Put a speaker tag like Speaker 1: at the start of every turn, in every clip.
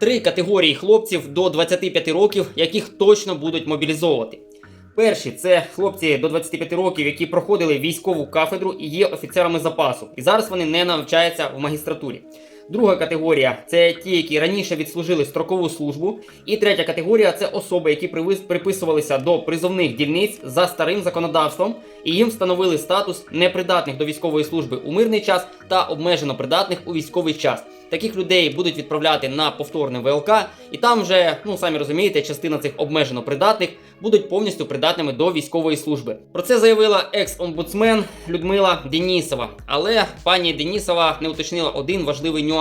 Speaker 1: Три категорії хлопців до 25 років, яких точно будуть мобілізовувати. Перші це хлопці до 25 років, які проходили військову кафедру і є офіцерами запасу. І зараз вони не навчаються в магістратурі. Друга категорія це ті, які раніше відслужили строкову службу. І третя категорія це особи, які приписувалися до призовних дільниць за старим законодавством, і їм встановили статус непридатних до військової служби у мирний час та обмежено придатних у військовий час. Таких людей будуть відправляти на повторне ВЛК, і там вже, ну самі розумієте, частина цих обмежено придатних будуть повністю придатними до військової служби. Про це заявила екс-омбудсмен Людмила Денісова. Але пані Денісова не уточнила один важливий нюанс: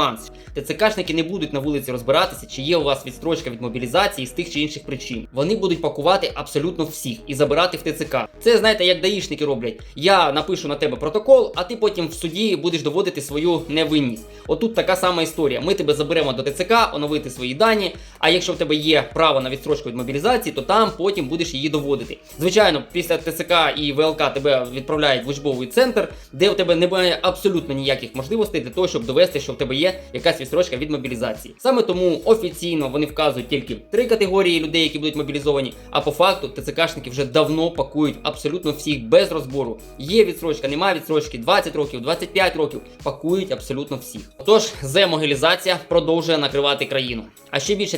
Speaker 1: ТЦКшники не будуть на вулиці розбиратися, чи є у вас відстрочка від мобілізації з тих чи інших причин. Вони будуть пакувати абсолютно всіх і забирати в ТЦК. Це знаєте, як даїшники роблять. Я напишу на тебе протокол, а ти потім в суді будеш доводити свою невинність. Отут така сама історія. Ми тебе заберемо до ТЦК, оновити свої дані. А якщо в тебе є право на відстрочку від мобілізації, то там потім будеш її доводити. Звичайно, після ТЦК і ВЛК тебе відправляють в учбовий центр, де у тебе немає абсолютно ніяких можливостей для того, щоб довести, що в тебе є якась відстрочка від мобілізації. Саме тому офіційно вони вказують тільки три категорії людей, які будуть мобілізовані. А по факту ТЦКшники вже давно пакують абсолютно всіх без розбору. Є відстрочка, немає відстрочки, 20 років, 25 років. Пакують абсолютно всіх. Тож земогілізація продовжує накривати країну. А ще більше